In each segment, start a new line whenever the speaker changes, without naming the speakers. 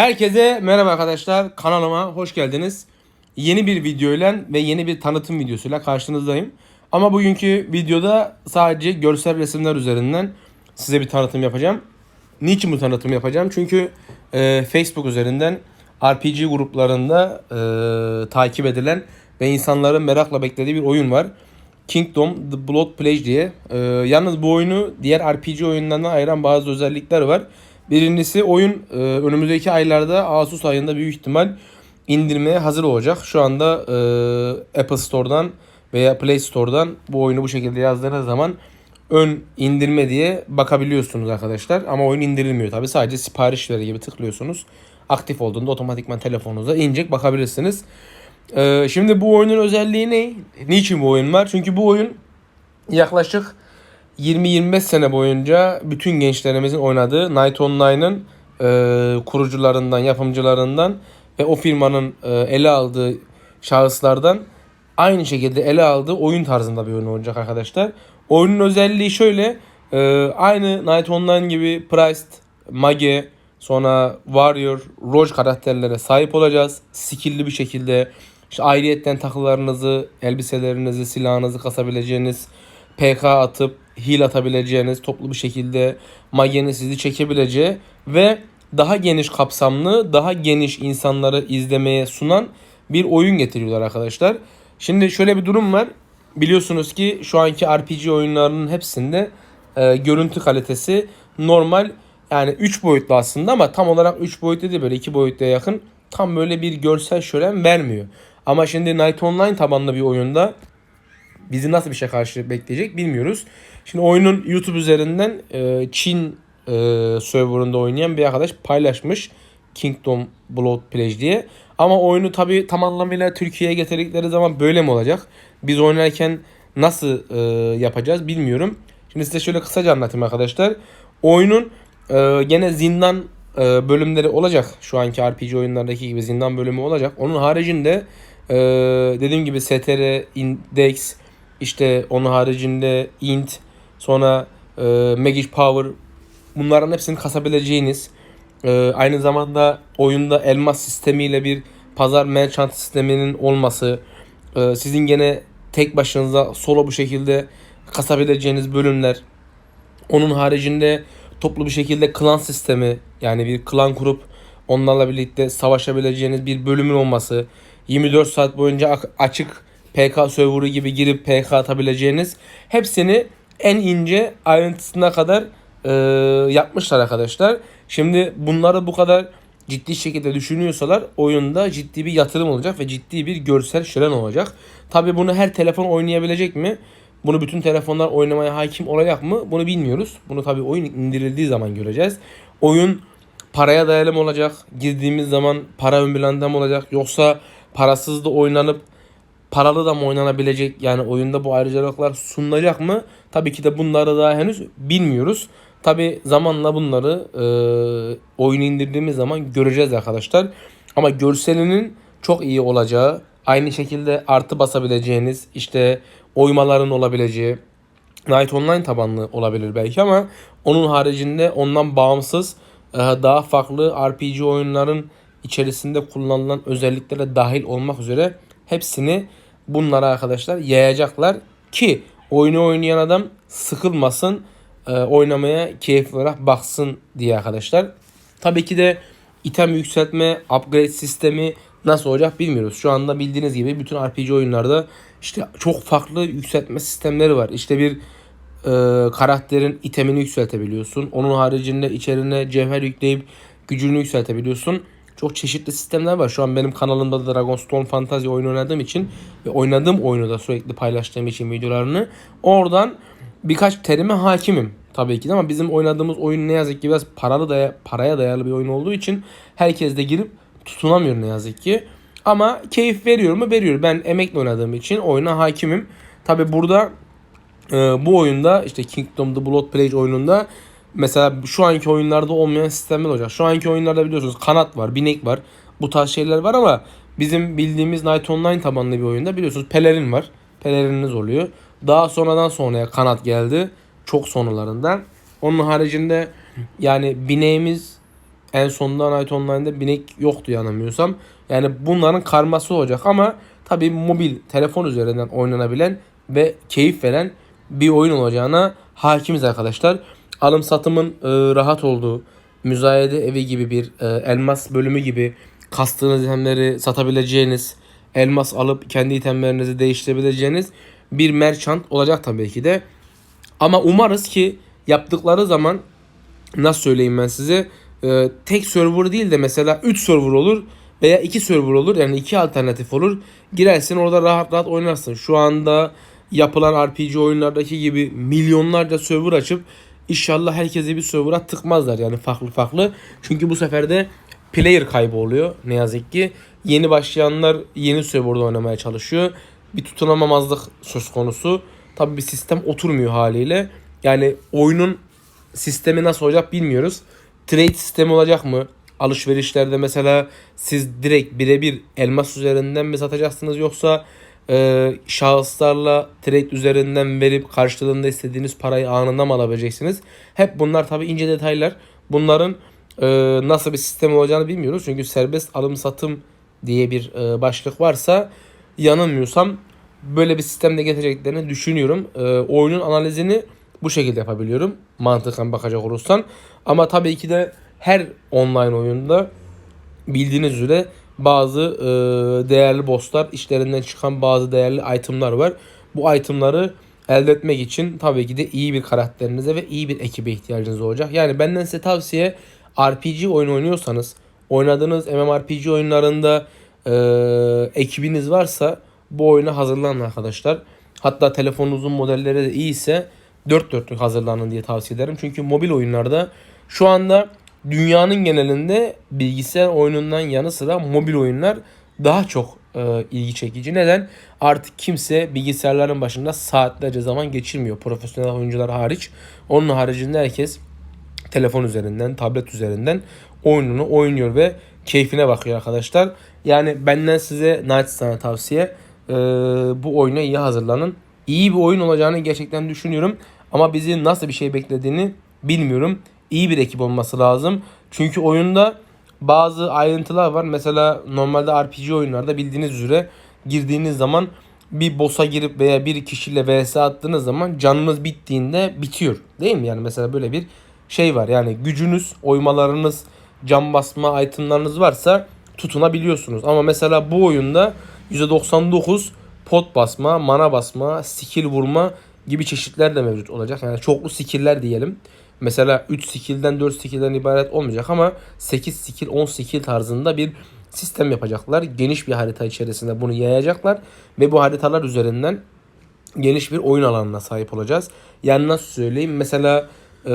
Herkese merhaba arkadaşlar. Kanalıma hoş geldiniz. Yeni bir videoyla ve yeni bir tanıtım videosuyla karşınızdayım. Ama bugünkü videoda sadece görsel resimler üzerinden size bir tanıtım yapacağım. Niçin bu tanıtım yapacağım? Çünkü e, Facebook üzerinden RPG gruplarında e, takip edilen ve insanların merakla beklediği bir oyun var. Kingdom The Blood Pledge diye. E, yalnız bu oyunu diğer RPG oyunlarından ayıran bazı özellikler var. Birincisi oyun e, önümüzdeki aylarda Asus ayında büyük ihtimal indirmeye hazır olacak. Şu anda e, Apple Store'dan veya Play Store'dan bu oyunu bu şekilde yazdığınız zaman ön indirme diye bakabiliyorsunuz arkadaşlar. Ama oyun indirilmiyor tabi. Sadece sipariş verir gibi tıklıyorsunuz. Aktif olduğunda otomatikman telefonunuza inecek bakabilirsiniz. E, şimdi bu oyunun özelliği ne? Niçin bu oyun var? Çünkü bu oyun yaklaşık 20-25 sene boyunca bütün gençlerimizin oynadığı Night Online'ın e, kurucularından, yapımcılarından ve o firmanın e, ele aldığı şahıslardan aynı şekilde ele aldığı oyun tarzında bir oyun olacak arkadaşlar. Oyunun özelliği şöyle. e, aynı Night Online gibi Priced, Mage, sonra Warrior, Rogue karakterlere sahip olacağız. Skill'li bir şekilde işte ayrıyetten takılarınızı, elbiselerinizi, silahınızı kasabileceğiniz, PK atıp heal atabileceğiniz, toplu bir şekilde magenin sizi çekebileceği ve daha geniş kapsamlı, daha geniş insanları izlemeye sunan bir oyun getiriyorlar arkadaşlar. Şimdi şöyle bir durum var. Biliyorsunuz ki şu anki RPG oyunlarının hepsinde e, görüntü kalitesi normal yani 3 boyutlu aslında ama tam olarak 3 boyutlu değil böyle 2 boyutluya yakın tam böyle bir görsel şölen vermiyor. Ama şimdi Night Online tabanlı bir oyunda bizi nasıl bir şey karşı bekleyecek bilmiyoruz. Şimdi oyunun YouTube üzerinden e, Çin e, serverında oynayan bir arkadaş paylaşmış. Kingdom Blood Pledge diye. Ama oyunu tabi tam anlamıyla Türkiye'ye getirdikleri zaman böyle mi olacak? Biz oynarken nasıl e, yapacağız bilmiyorum. Şimdi size şöyle kısaca anlatayım arkadaşlar. Oyunun e, gene zindan e, bölümleri olacak. Şu anki RPG oyunlardaki gibi zindan bölümü olacak. Onun haricinde e, dediğim gibi STR, Index, işte onun haricinde int, sonra e, Magic Power bunların hepsini kasabileceğiniz e, aynı zamanda oyunda elmas sistemiyle bir pazar merchant sisteminin olması e, sizin gene tek başınıza solo bu şekilde kasabileceğiniz bölümler. Onun haricinde toplu bir şekilde klan sistemi yani bir klan kurup onlarla birlikte savaşabileceğiniz bir bölümün olması 24 saat boyunca açık PK serverı gibi girip PK atabileceğiniz hepsini en ince ayrıntısına kadar e, yapmışlar arkadaşlar. Şimdi bunları bu kadar ciddi şekilde düşünüyorsalar oyunda ciddi bir yatırım olacak ve ciddi bir görsel şölen olacak. Tabi bunu her telefon oynayabilecek mi? Bunu bütün telefonlar oynamaya hakim olacak mı? Bunu bilmiyoruz. Bunu tabi oyun indirildiği zaman göreceğiz. Oyun paraya dayalı mı olacak? Girdiğimiz zaman para ön planda mı olacak? Yoksa parasız da oynanıp paralı da mı oynanabilecek yani oyunda bu ayrıcalıklar sunulacak mı? Tabii ki de bunları daha henüz bilmiyoruz. Tabi zamanla bunları e, oyunu indirdiğimiz zaman göreceğiz arkadaşlar. Ama görselinin çok iyi olacağı, aynı şekilde artı basabileceğiniz, işte oymaların olabileceği, Night Online tabanlı olabilir belki ama onun haricinde ondan bağımsız e, daha farklı RPG oyunların içerisinde kullanılan özelliklere dahil olmak üzere hepsini bunlara arkadaşlar yayacaklar ki oyunu oynayan adam sıkılmasın, e, oynamaya keyif olarak baksın diye arkadaşlar. Tabii ki de item yükseltme, upgrade sistemi nasıl olacak bilmiyoruz. Şu anda bildiğiniz gibi bütün RPG oyunlarda işte çok farklı yükseltme sistemleri var. İşte bir e, karakterin itemini yükseltebiliyorsun. Onun haricinde içerine cevher yükleyip gücünü yükseltebiliyorsun. Çok çeşitli sistemler var. Şu an benim kanalımda da Dragonstone Fantasy oyunu oynadığım için ve oynadığım oyunu da sürekli paylaştığım için videolarını oradan birkaç terime hakimim tabii ki de ama bizim oynadığımız oyun ne yazık ki biraz paralı da paraya dayalı bir oyun olduğu için herkes de girip tutunamıyor ne yazık ki. Ama keyif veriyor mu? Veriyor. Ben emekli oynadığım için oyuna hakimim. Tabi burada e, bu oyunda işte Kingdom The Blood Pledge oyununda mesela şu anki oyunlarda olmayan sistemler olacak. Şu anki oyunlarda biliyorsunuz kanat var, binek var. Bu tarz şeyler var ama bizim bildiğimiz Night Online tabanlı bir oyunda biliyorsunuz pelerin var. Pelerininiz oluyor. Daha sonradan sonraya kanat geldi. Çok sonralarından. Onun haricinde yani bineğimiz En sonunda Night Online'da binek yoktu yanılmıyorsam. Yani bunların karması olacak ama tabii mobil telefon üzerinden oynanabilen ve keyif veren bir oyun olacağına hakimiz arkadaşlar. Alım satımın e, rahat olduğu, müzayede evi gibi bir e, elmas bölümü gibi kastığınız itemleri satabileceğiniz, elmas alıp kendi itemlerinizi değiştirebileceğiniz bir merchant olacak tabii ki de. Ama umarız ki yaptıkları zaman nasıl söyleyeyim ben size e, tek server değil de mesela 3 server olur veya 2 server olur yani iki alternatif olur. Girersin orada rahat rahat oynarsın. Şu anda yapılan RPG oyunlardaki gibi milyonlarca server açıp inşallah herkese bir server'a tıkmazlar yani farklı farklı. Çünkü bu sefer de player kaybı oluyor ne yazık ki. Yeni başlayanlar yeni serverda oynamaya çalışıyor. Bir tutunamamazlık söz konusu. Tabii bir sistem oturmuyor haliyle. Yani oyunun sistemi nasıl olacak bilmiyoruz. Trade sistemi olacak mı? Alışverişlerde mesela siz direkt birebir elmas üzerinden mi satacaksınız yoksa e, şahıslarla trade üzerinden verip karşılığında istediğiniz parayı anında mı alabileceksiniz? Hep bunlar tabi ince detaylar. Bunların e, nasıl bir sistem olacağını bilmiyoruz. Çünkü serbest alım satım diye bir e, başlık varsa yanılmıyorsam böyle bir sistemde getireceklerini düşünüyorum. E, oyunun analizini bu şekilde yapabiliyorum. Mantıken bakacak olursan. Ama tabii ki de her online oyunda bildiğiniz üzere bazı e, değerli bosslar, işlerinden çıkan bazı değerli itemlar var. Bu itemları elde etmek için tabii ki de iyi bir karakterinize ve iyi bir ekibe ihtiyacınız olacak. Yani benden size tavsiye RPG oyun oynuyorsanız, oynadığınız MMORPG oyunlarında e, ekibiniz varsa bu oyuna hazırlanın arkadaşlar. Hatta telefonunuzun modelleri de iyiyse dört dörtlük hazırlanın diye tavsiye ederim. Çünkü mobil oyunlarda şu anda dünyanın genelinde bilgisayar oyunundan yanı sıra mobil oyunlar daha çok e, ilgi çekici. Neden? Artık kimse bilgisayarların başında saatlerce zaman geçirmiyor. Profesyonel oyuncular hariç. Onun haricinde herkes telefon üzerinden, tablet üzerinden oyununu oynuyor ve keyfine bakıyor arkadaşlar. Yani benden size naçizane tavsiye e, bu oyuna iyi hazırlanın. İyi bir oyun olacağını gerçekten düşünüyorum. Ama bizi nasıl bir şey beklediğini bilmiyorum. İyi bir ekip olması lazım. Çünkü oyunda bazı ayrıntılar var. Mesela normalde RPG oyunlarda bildiğiniz üzere girdiğiniz zaman bir boss'a girip veya bir kişiyle vs attığınız zaman canınız bittiğinde bitiyor. Değil mi? Yani mesela böyle bir şey var. Yani gücünüz, oymalarınız, cam basma itemlarınız varsa tutunabiliyorsunuz. Ama mesela bu oyunda %99 pot basma, mana basma, skill vurma gibi çeşitler de mevcut olacak. Yani çoklu skill'ler diyelim. Mesela 3 skill'den 4 skill'den ibaret olmayacak ama 8 skill 10 skill tarzında bir sistem yapacaklar. Geniş bir harita içerisinde bunu yayacaklar ve bu haritalar üzerinden geniş bir oyun alanına sahip olacağız. Yani nasıl söyleyeyim? Mesela e,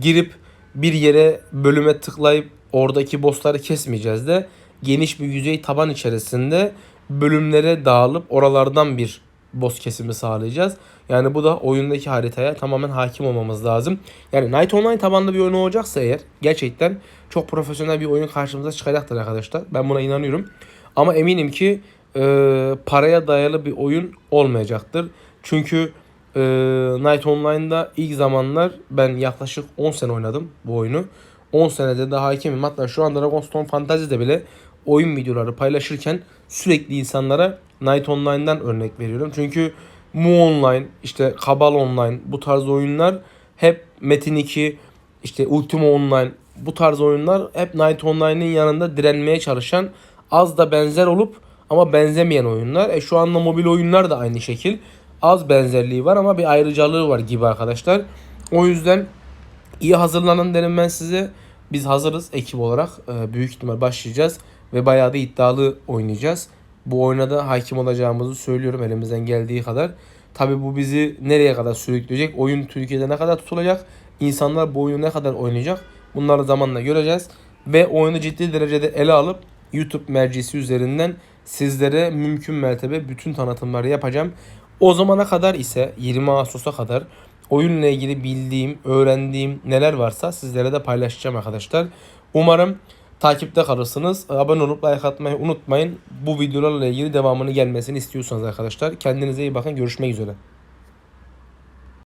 girip bir yere bölüme tıklayıp oradaki bossları kesmeyeceğiz de geniş bir yüzey taban içerisinde bölümlere dağılıp oralardan bir boss kesimi sağlayacağız. Yani bu da oyundaki haritaya tamamen hakim olmamız lazım. Yani Night Online tabanlı bir oyun olacaksa eğer gerçekten çok profesyonel bir oyun karşımıza çıkacaktır arkadaşlar. Ben buna inanıyorum. Ama eminim ki e, paraya dayalı bir oyun olmayacaktır. Çünkü e, Night Online'da ilk zamanlar ben yaklaşık 10 sene oynadım bu oyunu. 10 senede de hakimim. Hatta şu anda Dragonstone Fantasy'de bile oyun videoları paylaşırken sürekli insanlara Night Online'dan örnek veriyorum. Çünkü Mu Online, işte Kabal Online bu tarz oyunlar hep Metin 2, işte Ultima Online bu tarz oyunlar hep Night Online'ın yanında direnmeye çalışan az da benzer olup ama benzemeyen oyunlar. E şu anda mobil oyunlar da aynı şekil. Az benzerliği var ama bir ayrıcalığı var gibi arkadaşlar. O yüzden iyi hazırlanın derim ben size. Biz hazırız ekip olarak. E, büyük ihtimal başlayacağız ve bayağı da iddialı oynayacağız. Bu oyuna da hakim olacağımızı söylüyorum elimizden geldiği kadar. Tabi bu bizi nereye kadar sürükleyecek? Oyun Türkiye'de ne kadar tutulacak? İnsanlar bu oyunu ne kadar oynayacak? Bunları zamanla göreceğiz. Ve oyunu ciddi derecede ele alıp YouTube mercisi üzerinden sizlere mümkün mertebe bütün tanıtımları yapacağım. O zamana kadar ise 20 Ağustos'a kadar oyunla ilgili bildiğim, öğrendiğim neler varsa sizlere de paylaşacağım arkadaşlar. Umarım takipte kalırsınız. Abone olup like atmayı unutmayın. Bu videolarla ilgili devamını gelmesini istiyorsanız arkadaşlar. Kendinize iyi bakın. Görüşmek üzere.